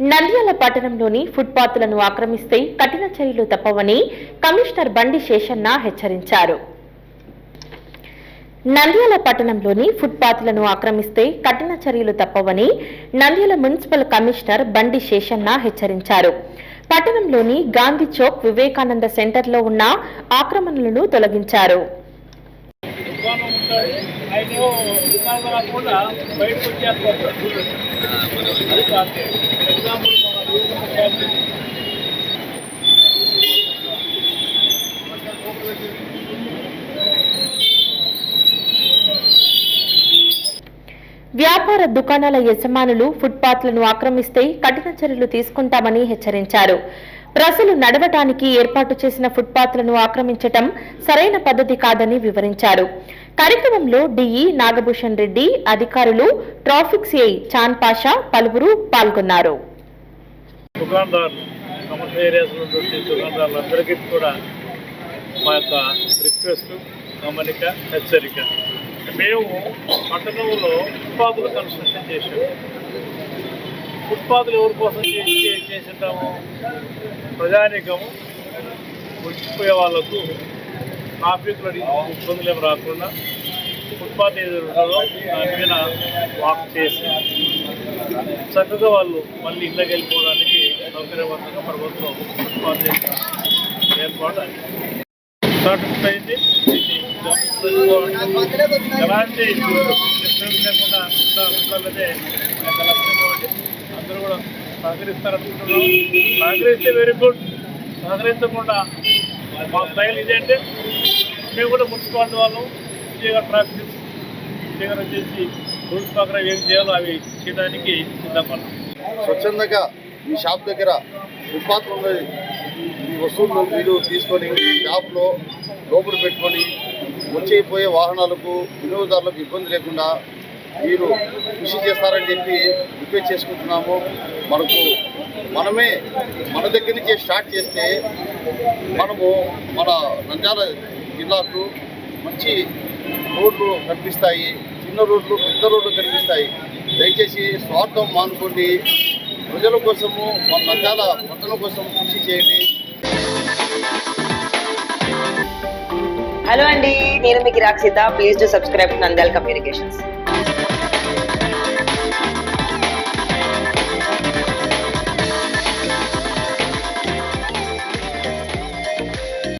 నంద్యాల పట్టణంలోని ఫుట్పాత్లను ఆక్రమిస్తే కఠిన చర్యలు తప్పవని కమిషనర్ బండి శేషన్న హెచ్చరించారు. నంద్యాల పట్టణంలోని ఫుట్పాత్లను ఆక్రమిస్తే కఠిన చర్యలు తప్పవని నంద్యాల మున్సిపల్ కమిషనర్ బండి శేషన్న హెచ్చరించారు. పట్టణంలోని గాంధీ చౌక్ వివేకానంద సెంటర్లో ఉన్న ఆక్రమణలను తొలగించారు. దుకాణం ఉంటుంది ఆయన దుకాణం రాకుండా బయటకు వచ్చేస్తారు అది కాదు. ఎగ్జాంపుల్ వ్యాపార దుకాణాల యజమానులు ఫుట్పాత్లను ఆక్రమిస్తే కఠిన చర్యలు తీసుకుంటామని హెచ్చరించారు. ప్రజలు నడవటానికి ఏర్పాటు చేసిన ఫుట్పాత్లను ఆక్రమించటం సరైన పద్ధతి కాదని వివరించారు. కార్యక్రమంలో డిఈ నాగభూషణ్ రెడ్డి అధికారులు ట్రాఫిక్ సిఐ చాన్ పాషా పలువురు పాల్గొన్నారు. దుకాణదారులు కమర్షియల్ ఏరియాస్లో ఉండే కూడా మా యొక్క రిక్వెస్ట్ గమనిక హెచ్చరిక. మేము పట్టణంలో ఫుట్పాత్లు కన్స్ట్రక్షన్ చేసాము ఫుట్పాత్లు ఎవరి కోసం చేసి చేసింటాము ప్రజానీకము వచ్చిపోయే వాళ్ళకు ట్రాఫిక్లో ఇబ్బందులు ఏమి రాకుండా ఫుట్పాత్ ఏదో ఉంటుందో మీద వాక్ చేసి చక్కగా వాళ్ళు మళ్ళీ ఇళ్ళకి వెళ్ళిపోవడానికి సౌకర్యవంతంగా ప్రభుత్వం ఫుట్పాత్ చేసిన ఏర్పాటు స్టార్ట్ అయింది. ఎలాంటి లేకుండా ఉండాలనే అందరూ కూడా సహకరిస్తారనుకుంటున్నాం. సహకరిస్తే వెరీ గుడ్ సహకరించకుండా మా స్టైల్ ఇదేంటే మేము కూడా మున్సిపాలిటీ వాళ్ళం విజయగా ట్రాఫిక్ విజయగా వచ్చేసి రూల్స్ ప్రకారం ఏం చేయాలో అవి చేయడానికి సిద్ధంగా స్వచ్ఛందంగా మీ షాప్ దగ్గర ఫుట్పాత్ ఉన్నది ఈ వస్తువులు మీరు తీసుకొని షాప్లో లోపల పెట్టుకొని వచ్చేపోయే వాహనాలకు వినియోగదారులకు ఇబ్బంది లేకుండా మీరు కృషి చేస్తారని చెప్పి రిక్వెస్ట్ చేసుకుంటున్నాము. మనకు మనమే మన దగ్గర నుంచి స్టార్ట్ చేస్తే మనము మన నంద్యాల జిల్లాకు మంచి రోడ్లు కనిపిస్తాయి చిన్న రోడ్లు పెద్ద రోడ్లు కనిపిస్తాయి. దయచేసి స్వార్థం మానుకోండి. ప్రజల కోసము మన నంద్యాల పట్టణం కోసం కృషి చేయండి. హలో అండి నేను మీకు Rakshitha please to subscribe Nandyala communications